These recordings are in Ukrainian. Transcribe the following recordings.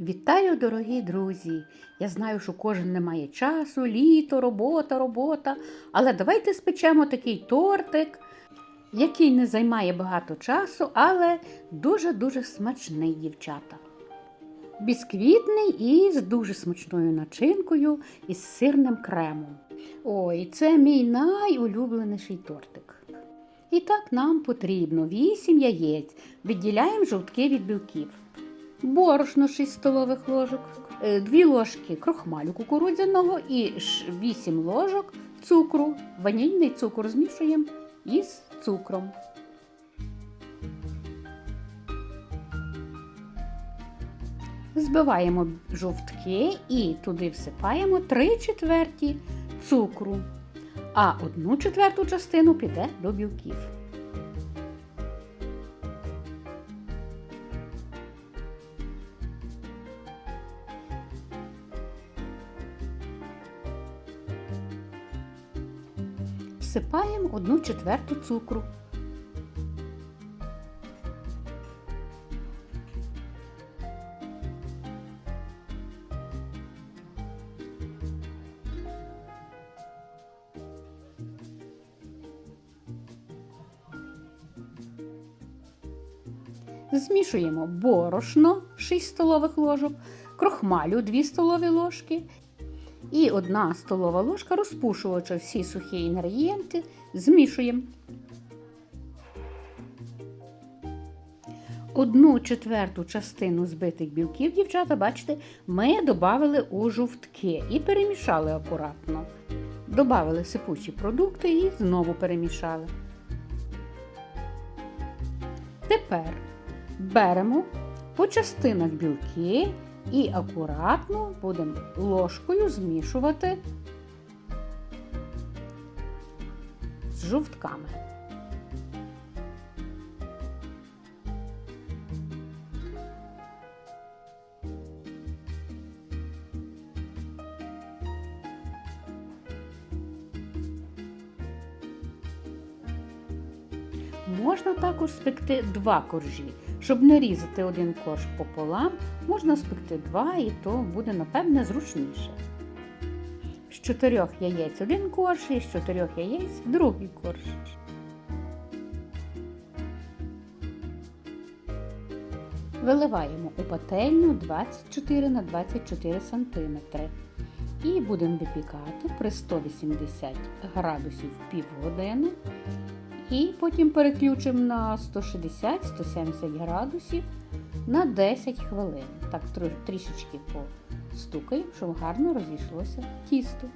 Вітаю, дорогі друзі! Я знаю, що кожен не має часу, літо, робота, робота. Але давайте спечемо такий тортик, який не займає багато часу, але дуже-дуже смачний, дівчата. Бісквітний і з дуже смачною начинкою із сирним кремом. Ой, це мій найулюбленіший тортик. І так нам потрібно 8 яєць. Відділяємо жовтки від білків. Борошно 6 столових ложок, 2 ложки крохмалю кукурудзяного і 8 ложок цукру. Ванільний цукор змішуємо із цукром. Збиваємо жовтки і туди всипаємо 3 четверті цукру, а одну четверту частину піде до білків. Всипаємо одну четверту цукру. Змішуємо борошно 6 столових ложок, крохмалю 2 столові ложки і 1 столова ложка розпушувача всі сухі інгредієнти змішуємо. Одну четверту частину збитих білків, дівчата, бачите, ми додали у жовтки і перемішали акуратно. Добавили сипучі продукти і знову перемішали. Тепер беремо по частинах білки і акуратно будемо ложкою змішувати з жовтками. Можна також спекти два коржі. Щоб не різати один корж пополам, можна спекти два, і то буде, напевне, зручніше. З чотирьох яєць один корж і з чотирьох яєць другий корж. Виливаємо у пательню 24 на 24 см і будемо випікати при 180 градусів півгодини. І потім переключимо на 160-170 градусів на 10 хвилин. Так трішечки постукаємо, щоб гарно розійшлося тісто.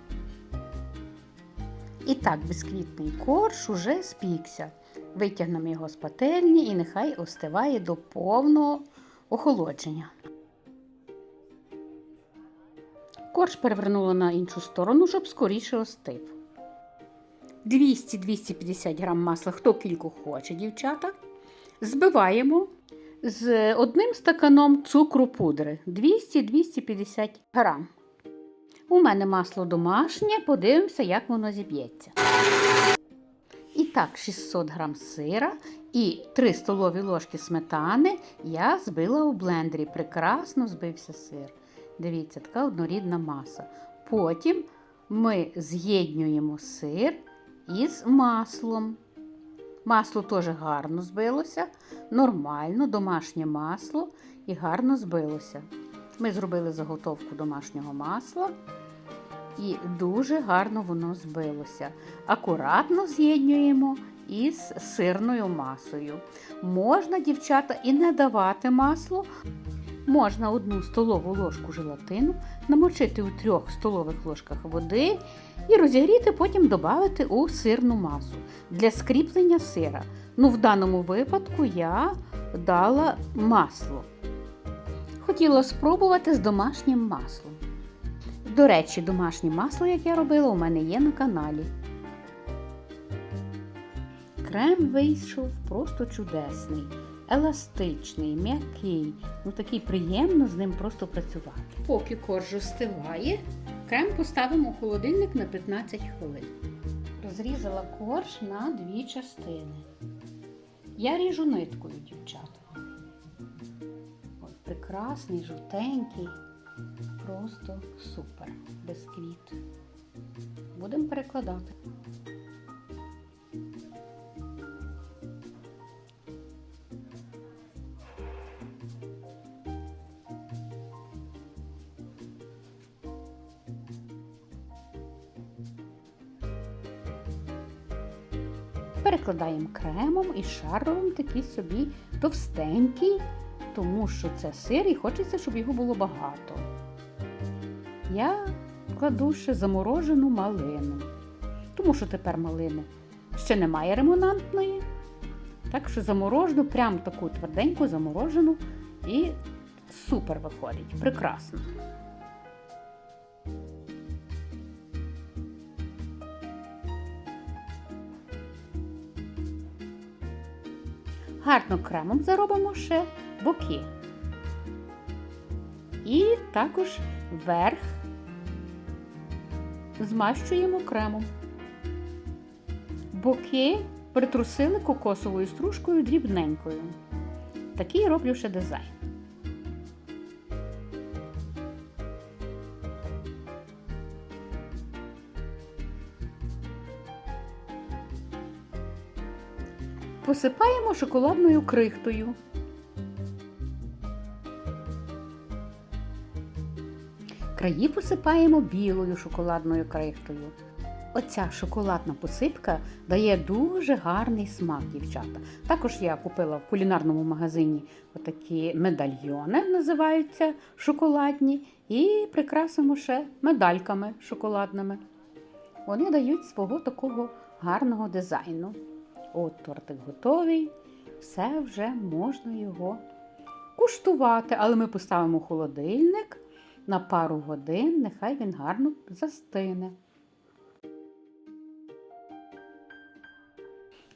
І так, бісквітний корж уже спікся. Витягнемо його з пательні і нехай остиває до повного охолодження. Корж перевернула на іншу сторону, щоб скоріше остив. 200-250 грам масла, хто кілько хоче, дівчата. Збиваємо з одним стаканом цукру пудри 200-250 грам. У мене масло домашнє, подивимося, як воно зіб'ється. І так, 600 грам сира і 3 столові ложки сметани я збила у блендері. Прекрасно збився сир. Дивіться, така однорідна маса. Потім ми з'єднуємо сир із маслом. Масло теж гарно збилося, нормально, домашнє масло і гарно збилося. Ми зробили заготовку домашнього масла і дуже гарно воно збилося. Акуратно з'єднуємо із сирною масою. Можна, дівчата, і не давати масло. Можна одну столову ложку желатину намочити у трьох столових ложках води і розігріти, потім додати у сирну масу для скріплення сира. Ну, в даному випадку я дала масло. Хотіла спробувати з домашнім маслом. До речі, домашнє масло, як я робила, у мене є на каналі. Крем вийшов просто чудесний, еластичний, м'який. Ну такий приємно з ним просто працювати. Поки корж остиває, крем поставимо у холодильник на 15 хвилин. Розрізала корж на дві частини. Я ріжу ниткою, дівчата. Прекрасно. прекрасний, жовтенький. Просто супер. Бисквіт. Будемо перекладати. Перекладаємо кремом і шар робимо такий собі товстенький, тому що це сир і хочеться, щоб його було багато. Я кладу ще заморожену малину, тому що тепер малини ще немає ремонантної. Так що заморожену, прям таку тверденьку заморожену і супер виходить, прекрасно. Гарно кремом заробимо ще боки. І також верх змащуємо кремом. Боки притрусили кокосовою стружкою дрібненькою. Такий роблю ще дизайн. Посипаємо шоколадною крихтою. Краї посипаємо білою шоколадною крихтою. Оця шоколадна посипка дає дуже гарний смак, дівчата. Також я купила в кулінарному магазині отакі медальйони, називаються шоколадні, і прикрасимо ще медальками шоколадними. Вони дають свого такого гарного дизайну. От тортик готовий, все вже можна його куштувати, але ми поставимо холодильник на пару годин, нехай він гарно застине.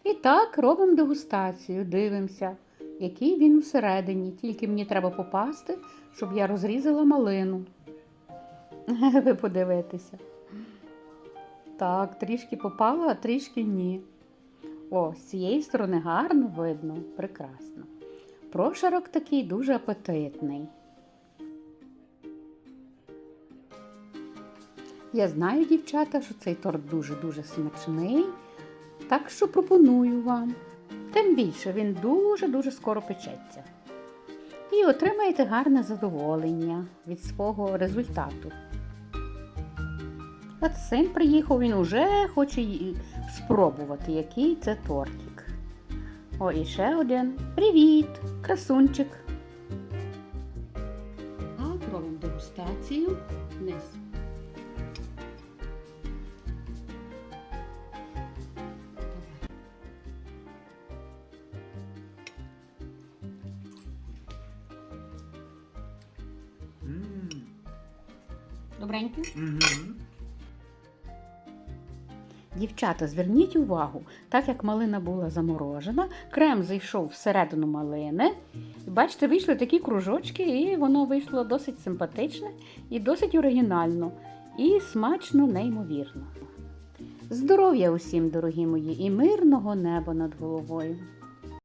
І так робимо дегустацію, дивимося, який він всередині. Тільки мені треба попасти, щоб я розрізала малину. Ви подивитеся. Так, трішки попало, а трішки ні. О, з цієї сторони гарно видно, прекрасно. Прошарок такий дуже апетитний. Я знаю, дівчата, що цей торт дуже-дуже смачний, так що пропоную вам. Тим більше він дуже-дуже скоро печеться. І отримаєте гарне задоволення від свого результату. От син приїхав, він уже хоче спробувати, який це тортик. О, і ще один. Привіт, красунчик. Так, робимо дегустацію. Вниз. Добренький. Дівчата, зверніть увагу, так як малина була заморожена, крем зайшов всередину малини. Бачите, вийшли такі кружочки, і воно вийшло досить симпатичне і досить оригінально, і смачно, неймовірно. Здоров'я усім, дорогі мої, і мирного неба над головою.